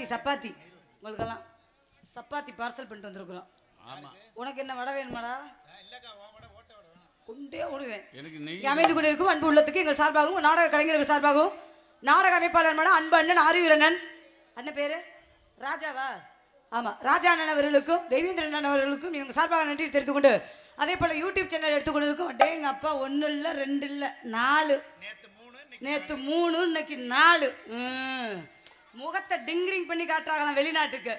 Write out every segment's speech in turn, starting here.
சப்பாத்தி சப்பாத்தி. உங்களுக்கெல்லாம் சப்பாத்தி பார்சல் பண்ணிட்டு வந்திருக்கிறோம். ஆமா. உனக்கு என்ன வடை வேணுமாடா? கொண்டே ஓடுவேன். எனக்கு நெய் இங்கே அமைந்து கொண்டிருக்கும் அன்பு உள்ளத்துக்கு எங்கள் சார்பாகவும் நாடக கலைஞர்கள் சார்பாகவும். நாடக அமைப்பாளர் மேடம் அன்பு அண்ணன் ஆரியவீரண்ணன் அண்ணன் பேரு? ராஜாவா? ஆமா ராஜா அண்ணன் அவர்களுக்கும் தெய்வேந்திரன் அண்ணன் அவர்களுக்கும் எங்கள் சார்பாக நன்றி தெரிவித்துக் கொண்டு அதே போல யூடியூப் சேனல் எடுத்துக்கொண்டிருக்கும் டே எங்கள் அப்பா ஒன்றும் இல்லை ரெண்டு இல்லை நாலு. நேற்று மூணு இன்னைக்கு நாலு. ம். முகத்தை டிங்கிரிங் பண்ணி காட்டுறாங்களாம் வெளிநாட்டுக்கு.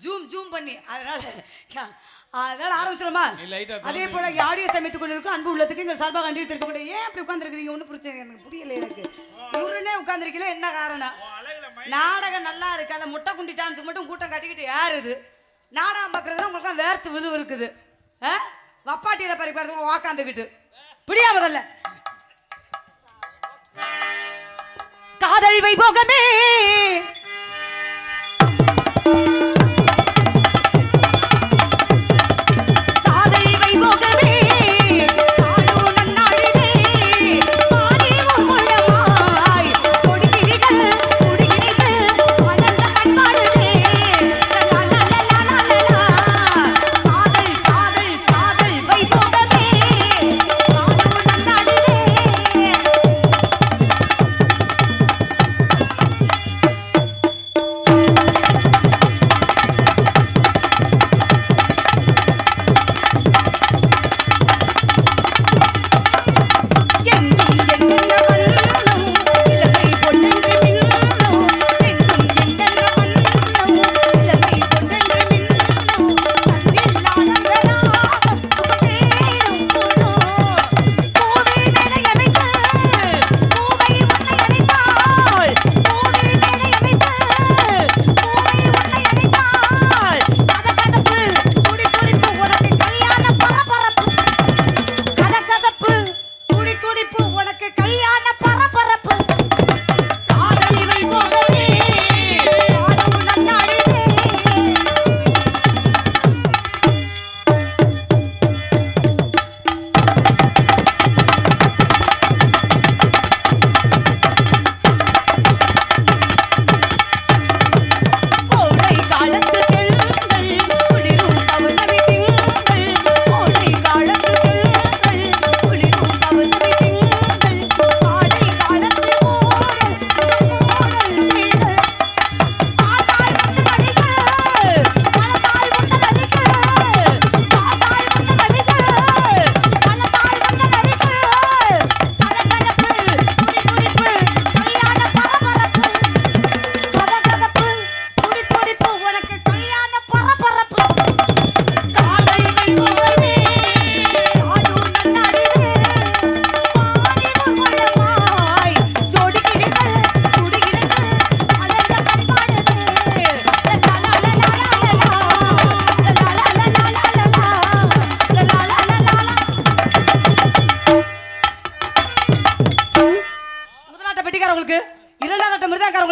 ஜூம். ஜூம் பண்ணி. அதனால அதனால ஆரம்பிச்சிடுமா அதே போல ஆடியோ சமைத்துக் கொண்டிருக்கும் அன்பு உள்ளத்துக்கு எங்கள் சார்பாக கொண்டு ஏன் அப்படி உட்காந்துருக்கீங்க ஒன்றும் பிரச்சனை எனக்கு புரியல எனக்கு. உருனே உட்காந்துருக்கீங்களா என்ன காரணம்? நாடகம் நல்லா இருக்கு. அந்த முட்டை குண்டி டான்ஸுக்கு மட்டும் கூட்டம் கட்டிக்கிட்டு யார் இது? நாடகம் பார்க்கறதுனா உங்களுக்கு வேர்த்து விழு இருக்குது. ஆ? வப்பாட்டியில பறிப்பாடுறது உக்காந்துக்கிட்டு பிடியா முதல்ல. காதல் வைபோகமே.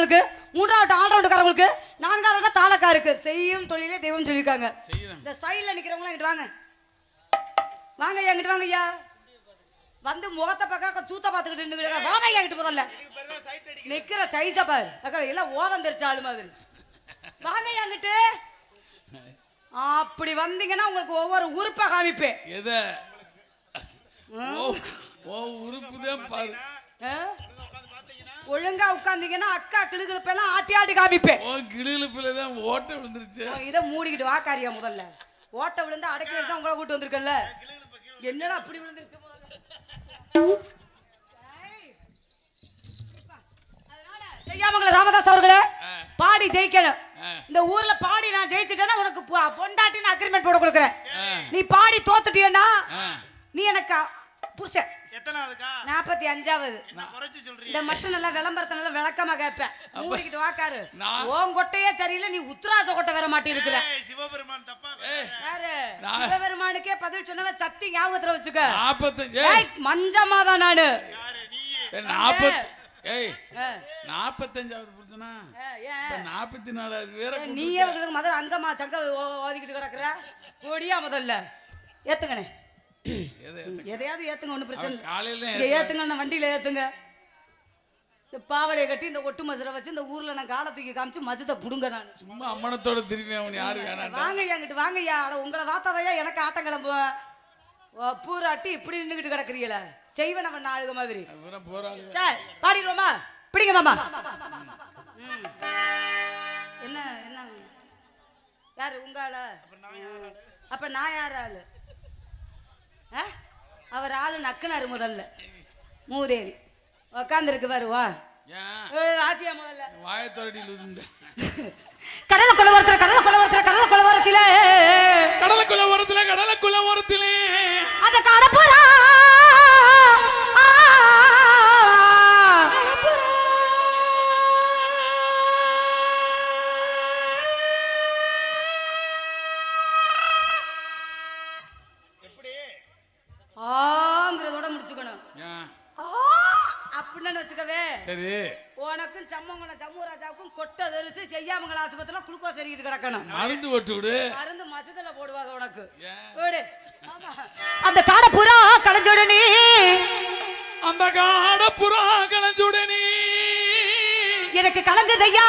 ஆட்ட மிருதக்காரவங்களுக்கு மூன்றாவது ஆல்ரவுண்டுக்காரவங்களுக்கு நான்காவது ஆட்ட தாளக்காருக்கு. செய்யும் தொழிலே தெய்வம் சொல்லியிருக்காங்க. இந்த சைடுல நிக்கிறவங்க இங்கிட்டு வாங்க. வாங்க ஐயா இங்கிட்டு வாங்க ஐயா. வந்து முகத்தை பார்க்க சூத்த பார்த்துக்கிட்டு நின்னுக்கிட்டு வாங்க ஐயா இங்கிட்டு முதல்ல. நிக்கிற சைஸ பாரு. அக்கா எல்லாம் ஓதம் தெரிச்ச ஆளு மாதிரி. வாங்க ஐயா இங்கிட்டு அப்படி வந்தீங்கன்னா உங்களுக்கு ஒவ்வொரு உறுப்பை காமிப்பேன். எதை? உறுப்பு தான் பாரு? ஒழுங்கா உட்கார்ந்தீங்கன்னா அக்கா கிளுகிழப்பெல்லாம் ஆட்டி ஆட்டி காமிப்பேன். கிளியில தான் ஓட்ட விழுந்துருச்சு. இதை மூடிக்கிட்டு வாக்காரியா முதல்ல. ஓட்ட விழுந்து அடைக்கிறது தான் உங்களை கூட்டு வந்திருக்கல என்னடா அப்படி விழுந்துருச்சு செய்யாமங்கள ராமதாஸ் அவர்களே. பாடி ஜெயிக்கணும். இந்த ஊர்ல பாடி நான் ஜெயிச்சிட்டேன்னா உனக்கு பொண்டாட்டின்னு அக்ரிமெண்ட் போட கொடுக்குறேன். நீ பாடி தோத்துட்டியன்னா. நீ எனக்கு புருஷன். எத்தனாவதுக்கா? அஞ்சாவது. இந்த நல்லா விளம்பரத்தை நல்லா விளக்கமா கேட்பேன். மூடிக்கிட்டு வாக்காரு ஓன் கொட்டையே சரியில்லை நீ உத்தராஜ கொட்டை வர மாட்டேங்கிற சிவபெருமான் தப்பா யாரு? சிவபெருமானுக்கே சத்தி ஞாபகத்துல வச்சுக்க. நாற்பத்தஞ்சு மஞ்சமா தான் நானு. ஏய் நாற்பத்தஞ்சாவது புருஷனா? நாற்பத்தி நாலாவது நீயே முதல்ல அங்கமா சங்க ஓதிக்கிட்டு கிடக்குற? ஓடியா முதல்ல? ஏத்துக்கணே எதையாவது ஏத்துங்க ஒன்றும் பிரச்சனை இல்லை. ஏத்துங்க நான் வண்டியில ஏத்துங்க. இந்த பாவாடையை கட்டி இந்த ஒட்டு மசுரை வச்சு இந்த ஊர்ல நான் காலை தூக்கி காமிச்சு மஜத்தை புடுங்க நான். சும்மா அம்மனத்தோட திரும்பி அவன் யாரு வேணாண்டா வாங்க ஐயா வாங்க ஐயா. உங்களை வாத்தாதையா எனக்கு ஆட்டம் கிளம்புவேன் பூராட்டி இப்படி நின்றுக்கிட்டு கிடக்குறீங்கள. செய்வேன் அவன் நாளுக மாதிரி. சார் பாடிடுவோமா? பிடிங்க மாமா. என்ன என்ன? யாரு உங்க ஆளா? அப்ப நான் யார் ஆளு? அவர் ஆளு நக்குனாரு முதல்ல. மூதேவி. உக்காந்துருக்கு ஏன்? ஆசியா முதல்ல. வாயத்தொரடி லூசுண்ட கடலை கொலவரத்துல கடலை கொலவரத்துல கடலை கொலவரத்துல கடலுக்குள்ள ஓரத்துல கடலுக்குள்ள ஓரத்திலே. அந்த கடப்புறா வச்சுக்கவே. சரி. உனக்கும் சம்மங்கன சம்மூராஜாவுக்கும் கொட்டை தெரிச்சு செய்யாமங்கல ஆஸ்பத்திரியில குளுக்கோஸ் எறிக்கிட்டு கிடக்கணும். மருந்து ஓட்டு விடு. மருந்து மசத்துல போடுவாங்க உனக்கு. ஆமா. அந்த காடை புறா களைஞ்சோடனே அந்த காட புறா கலஞ்சுடனே எனக்கு கலங்குதையா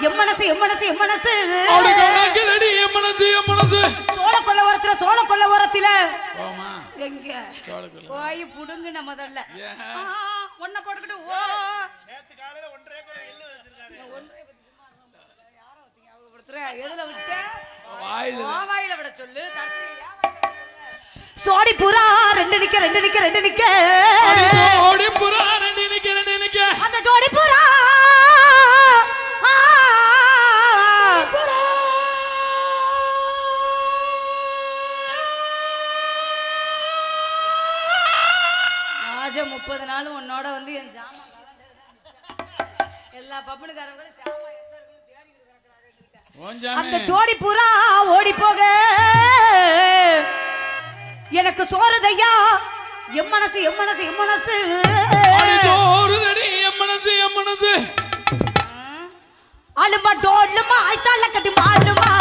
எம் மனசு எம் மனசு எம் மனசு. அவடு கலக்குதடி என் மனசு என் மனசு. சோழ கொல்ல ஓரத்துல சோழ கொல்ல ஓரத்துல எங்க? போய் புடுங்குன முதல்ல. ஒன்ன போட்டுக்கிட்டு ஓ. நேத்து காலையில ஒன்றரை எள்ளு வச்சிருக்காரு ஒருத்தர் எதுல விட்ட? வாயில. விட சொல்லு. தர்த்திரி, என் வாயில விட சொல்லு. சோடி புறா ரெண்டு நிக்க ரெண்டு நிக்க ரெண்டு நிக்க. ஓடி புறா ரெண்டு நிக்க ரெண்டு நிக்க. அந்த ஜோடி புறா எல்லா பப்பனுக்காரங்களும் அந்த ஜோடி புறா ஓடி போக. எனக்கு சோறுதையா? எம் மனசு எம் மனசு எம் மனசு. சோறுதடி என் மனசு என் மனசு. அலுமா டோலுமா ஐத்தால கட்டி மாலுமா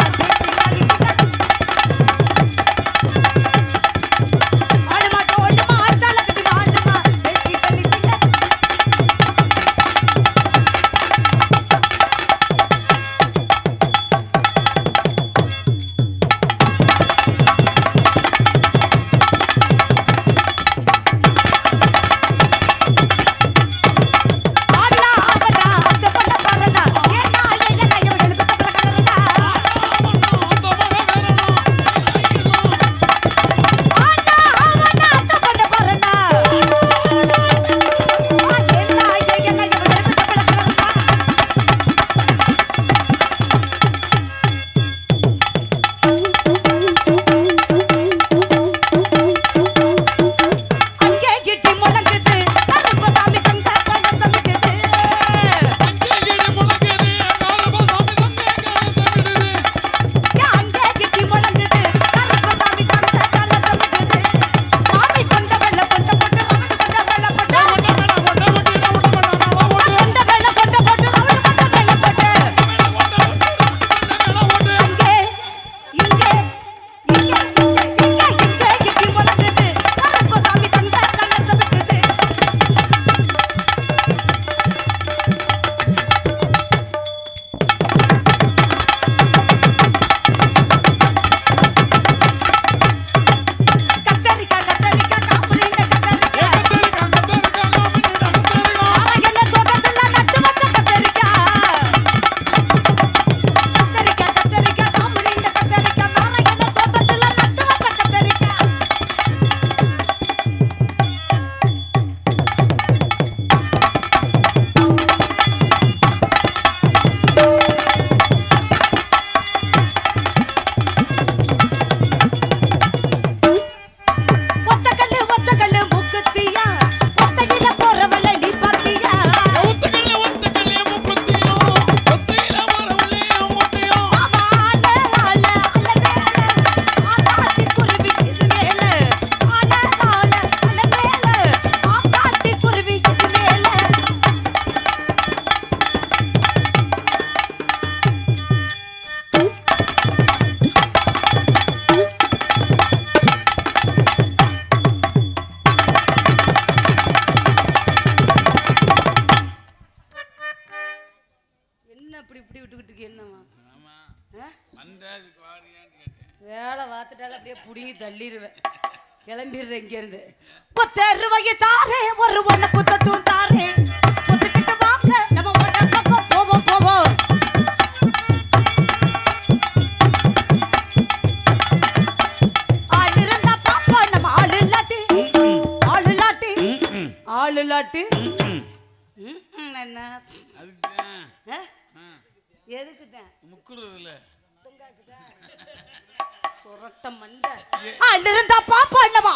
இங்கேருந்து பத்து ரூபாய்க்கு தாரே ஒரு ஒன்று புத்தட்டும் தாரே. புத்துக்கிட்டு வாங்க நம்ம ஒன்றை பக்கம் போவோம் போவோம். ஆள் இருந்தா பாப்போம் நம்ம ஆள் இல்லாட்டி. ஆள் இல்லாட்டி. ஆள் இல்லாட்டி. என்ன? அதுக்கு தான் ஆ? ஆ, எதுக்கு தான் முக்குறதுல சொரட்ட மண்டை. இருந்தா பாப்பா நம்ம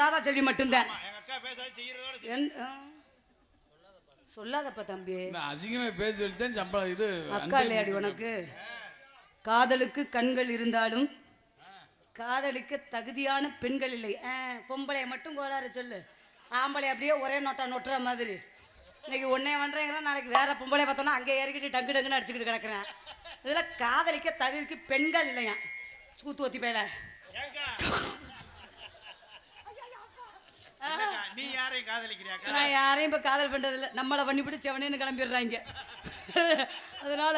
ராதா செல்வி மட்டும்தான். சொல்லாதப்பா தம்பி. அசிங்கமே பேசி சொல்லிட்டேன் சம்பளம் இது அக்கா இல்லையாடி உனக்கு? காதலுக்கு கண்கள் இருந்தாலும் காதலிக்க தகுதியான பெண்கள் இல்லை. ஆ, பொம்பளைய மட்டும் கோளாறு சொல்லு. ஆம்பளை அப்படியே ஒரே நோட்டா நொட்டுற மாதிரி. இன்னைக்கு ஒன்னே பண்றேங்கிறேன் நாளைக்கு வேற பொம்பளை பார்த்தோன்னா அங்கே இறக்கிட்டு டங்கு டங்குன்னு அடிச்சுக்கிட்டு கிடக்குறேன். இதில் காதலிக்க தகுதிக்கு பெண்கள் இல்லையா சூத்து ஒத்தி பேல நீ யாரையும் காதலிக்கிறியாக்கா? நான் யாரையும் இப்போ காதல் பண்றதில்ல. நம்மளை பண்ணிவிட்டு செவனேன்னு கிளம்பிடுறாங்க. அதனால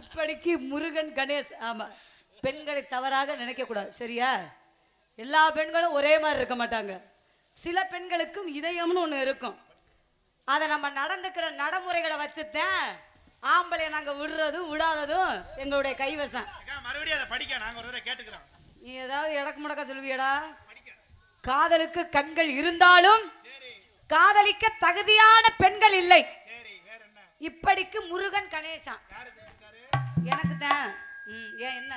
இப்படிக்கு முருகன் கணேஷ் ஆமா பெண்களை தவறாக நினைக்கக்கூடாது சரியா? எல்லா பெண்களும் ஒரே மாதிரி இருக்க மாட்டாங்க. சில பெண்களுக்கும் இதயம்னு ஒன்று இருக்கும். அதை நம்ம நடந்துக்கிற நடைமுறைகளை வச்சுத்தான் ஆம்பளைய நாங்கள் விடுறதும் விடாததும் எங்களுடைய கைவசம். மறுபடியும் அதை படிக்க நாங்க ஒரு தடவை கேட்டுக்கிறோம். நீ ஏதாவது இடக்கு முடக்க சொல்லுவியடா. காதலுக்கு கண்கள் இருந்தாலும் காதலிக்க தகுதியான பெண்கள் இல்லை. இப்படிக்கு முருகன் பேசுறாரு எனக்கு தான். ஏன் என்ன?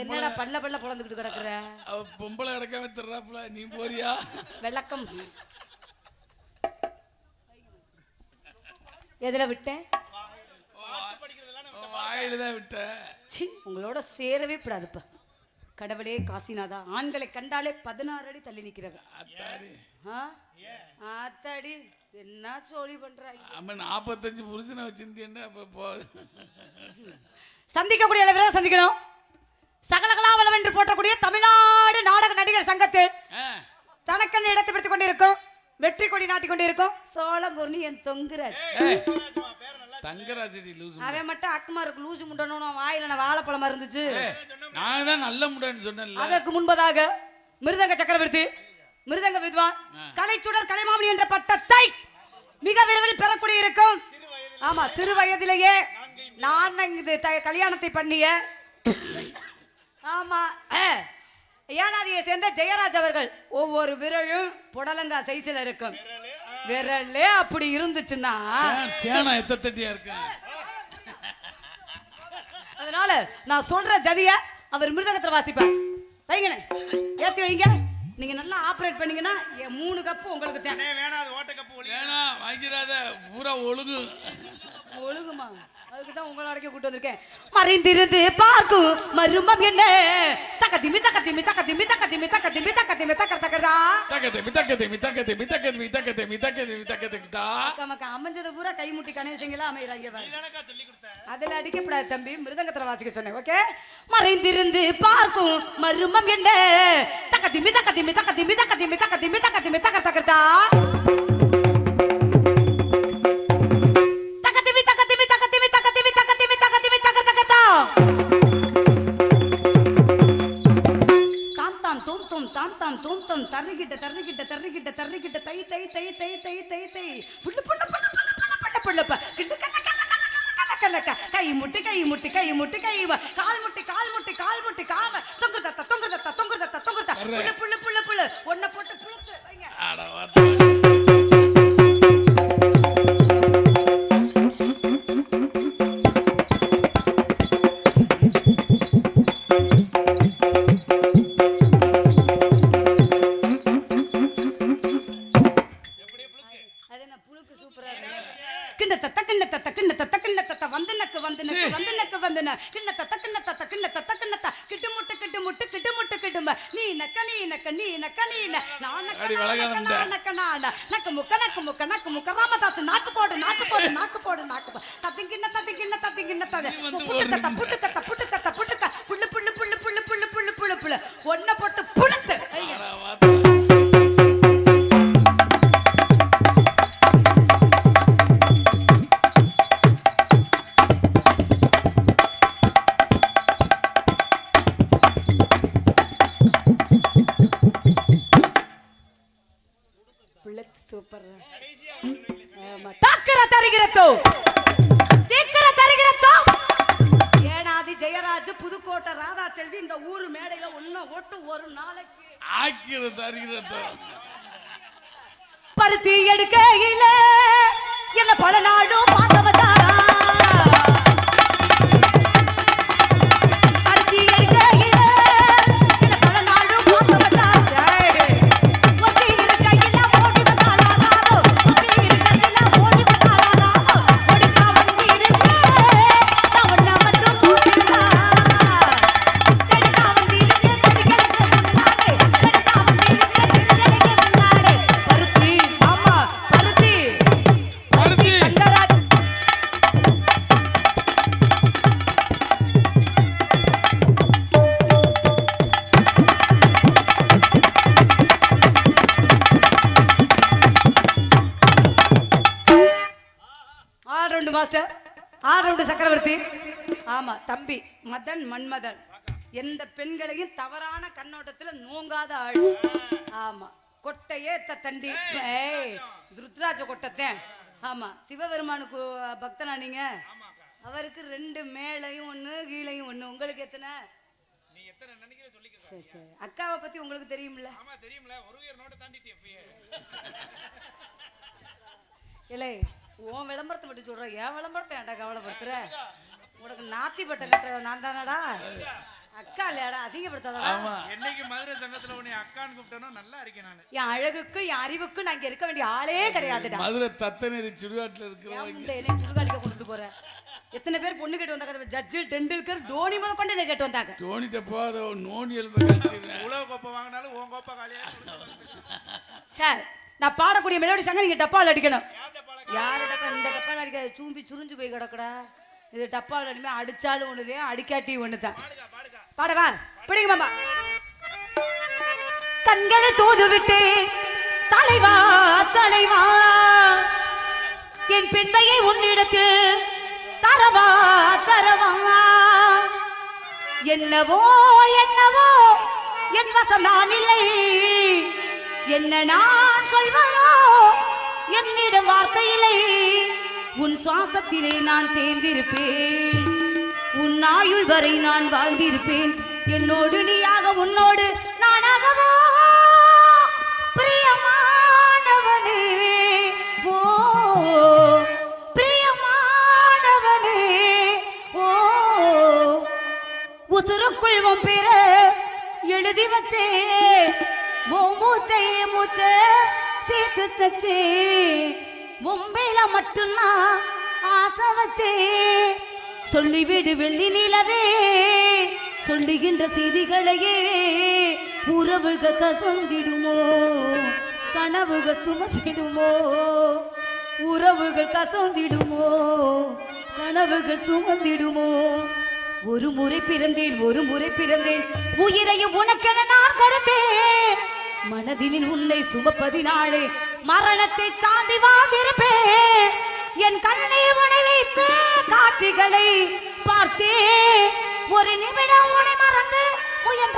என்னடா பல்ல பல்ல புலந்துக்கிட்டு கிடக்குற? பொம்பளை கிடக்காம தர்றாப்புல நீ போறியா? விளக்கம் எதுல விட்டேன்? வாயில தான் விட்ட சி உங்களோட சேரவே கூடாதுப்பா. கடவுளே காசிநாதா ஆண்களை கண்டாலே பதினாறு அடி தள்ளி ஆ? ஆத்தாடி என்ன சோழி பண்றாங்க நம்ம நாற்பத்தஞ்சு புருஷனை வச்சிருந்தேன்னா அப்ப போ. சந்திக்கக்கூடிய அளவில் சந்திக்கணும்? சகலகலாவலம் என்று போற்றக்கூடிய தமிழ்நாடு நாடக நடிகர் சங்கத்தில் ஆ, தனக்கென்று இடத்தை பிடித்துக் கொண்டிருக்கும் வெற்றி கொடி நாட்டிக் கொண்டிருக்கும் சோழங்குர்னி என் தொங்குராஜ் தங்கராஜடி லூசு அவன் மட்டும் அக்குமாருக்கு லூசு முண்டணும் வாயில நான் வாழைப்பழம் இருந்துச்சு? நாங்க தான் நல்ல முடன்னு சொன்னேன்ல. அதற்கு முன்பதாக மிருதங்க சக்கரவர்த்தி மிருதங்க வித்வான் கலைச்சுடர் கலைமாமணி என்ற பட்டத்தை மிக விரைவில் பெறக்கூடிய இருக்கும். ஆமா சிறு வயதிலேயே நான் இது கல்யாணத்தை பண்ணிய. ஆமா ஏனாதியை சேர்ந்த ஜெயராஜ் அவர்கள் ஒவ்வொரு விரலும் புடலங்கா சைஸ்ல இருக்கும். விரலே அப்படி இருந்துச்சுன்னா சேனா எத்த தட்டியா இருக்கேன். அதனால நான் சொல்ற ஜதிய அவர் மிருதகத்துல வாசிப்பார். வைங்கண்ணே ஏத்தி வைங்க. நீங்க நல்லா ஆப்ரேட் பண்ணீங்கன்னா என் மூணு கப்பு உங்களுக்கு தேவை. அண்ணே வேணாம் அது ஓட்ட கப்பு ஒளி. வேணா வாங்கிறாத பூரா ஒழுகு ஒழுகுமா அதுக்கு தான் உங்களை அடைக்க கூட்டு வந்திருக்கேன் மறைந்திருந்து பார்க்கும் மருமம் என்ன தக்க திமி தக்க திமி தக்க திமி தக்க திமி தக்க திமி தக்க திமி தக்க தக்கதா தக்கத்தை மித்தக்கத்தை மித்தக்கத்தை மித்தக்கத்தை மித்தக்கத்தை மித்தக்கத்தை மித்தக்கத்தை மித்தா நமக்கு அமைஞ்சது பூரா கைமுட்டி கணேசங்களா அமைகிறாங்க பாரு நீதானக்கா சொல்லி கொடுத்த அதுல அடிக்கப்படாது தம்பி மிருதங்கத்துல வாசிக்க சொன்னேன் ஓகே மறைந்திருந்து பார்க்கும் மருமம் என்ன தக்க திமி தக்க திமி தக்க திமி தக்க திமி தக்க திமி தக்க திமி தக்க தக்கதா தை தை தை தை தை தை. தை புள்ளு புள்ளு புள்ளு புள்ளு புள்ளு புள்ளு கிட்டு கை முட்டு கை முட்டு கை முட்டு கை கால் முட்டு கிண்ண தத்த கிண்ண தத்த கிண்ண தத்த கிண்ண தத்த வந்து நக்கு வந்து நக்கு வந்து நக்கு வந்து ந கிண்ண தத்த கிண்ண தத்த கிண்ண தத்த கிண்ண த கிட்டு முட்டு கிட்டு முட்டு கிட்டு முட்டு கிட்டும்ப நீ நக்க நீ நக்க நீ நக்க நீ நக்க நக்க முக்க நக்கு முக்க நக்கு முக்க. ராமதாஸ் நாக்கு போடு நாக்கு போடு நாக்கு போடு நாக்கு போடு தத்தி கிண்ண தத்தி கிண்ண தத்தி கிண்ண தத்தி புட்டு ஓடுறீங்க. புட்டு கத்த புட்டு மதன் மன்மதன். எந்த பெண்களையும் தவறான கண்ணோட்டத்துல நோங்காத ஆள். ஆமா. கொட்டையே த தண்டி. துருத்ராஜ கொட்டத்தேன். ஆமா. சிவபெருமானுக்கு பக்தனா நீங்க? அவருக்கு ரெண்டு மேலையும் ஒண்ணு கீழையும் ஒண்ணு. உங்களுக்கு எத்தனை? சரி சரி. அக்காவை பத்தி உங்களுக்கு தெரியும்ல? இல்லை உன் விளம்பரத்தை மட்டும் சொல்ற. என் விளம்பரத்தை ஏன்டா கவலைப்படுத்துற? உனக்கு நாத்தி பட்டம் கட்டுற நான் தானடா? அக்கா இல்லையாடா அசிங்கப்படுத்தாதடா. ஆமா. என்னைக்கு மதுரை சங்கத்துல உன்னை அக்கான்னு கூப்பிட்டனோ நல்லா இருக்கேன் நானு. என் அழகுக்கும் என் அறிவுக்கும் நான் இங்க இருக்க வேண்டிய ஆளே கிடையாதுடா. மதுரை தத்தநெறி சுடுகாட்டுல இருக்கிறவங்க. முண்டையில சுடுகாலிக்க கொண்டு போற? எத்தனை பேர் பொண்ணு கேட்டு வந்தாங்க? ஜட்ஜு டெண்டுல்கர் தோனி முத கொண்டு என்ன கேட்டு வந்தாங்க. டோனிட்ட போத நோண்டி எலும்ப கழிச்சிருவேன் உழவு கோப்பை வாங்கினாலும் உன் கோப்பை காலியா சார் நான் பாடக்கூடிய மெலோடி சங்க நீங்க டப்பால் அடிக்கணும். யாரு டப்பா? இந்த டப்பால் அடிக்காது சூம்பி சுருஞ்சு போய் கிடக்குடா. இது டப்பால் அடிமே அடிச்சாலும் ஒண்ணுதே அடிக்காட்டி ஒண்ணுதான். பாடவா பிடிங்க மாமா. கண்களை தூது விட்டு தலைவா தலைவா. என் பெண்மையை உன்னிடத்தில் தரவா தரவா. என்னவோ என்னவோ என் வசம் நான் இல்லை. என்ன நான் சொல்வதோ என்னிடம் வார்த்தை இல்லை. உன் சுவாசத்திலே நான் சேர்ந்திருப்பேன். உன் ஆயுள் வரை நான் வாழ்ந்திருப்பேன். என்னோடு நீயாக உன்னோடு நானாகவோ? பிரியமானவனே ஓ பிரியமானவனே ஓ. உசுருக்குள் உன் எழுதி வச்சே. ஓ மூச்சை மூச்சை சேர்த்து தச்சே. மும்பையில மட்டும்தான் ஆசை வச்சே. சொல்லிவிடு வெள்ளி நிலவே சொல்லுகின்ற செய்திகளையே உறவுக கசந்திடுமோ கனவுக சுமத்திடுமோ உறவுகள் கசந்திடுமோ கனவுகள் சுமந்திடுமோ. ஒரு முறை பிறந்தேன் ஒரு முறை பிறந்தேன் உயிரையும் உனக்கென நான் கொடுத்தேன். மனதினில் உன்னை சுமப்பதினாலே மரணத்தை தாண்டி வாழ்ந்திருப்பேன் என் கண்ணை உனை வைத்து காட்சிகளை பார்த்தேன். ஒரு நிமிடம் உனை மறந்து முயன்ற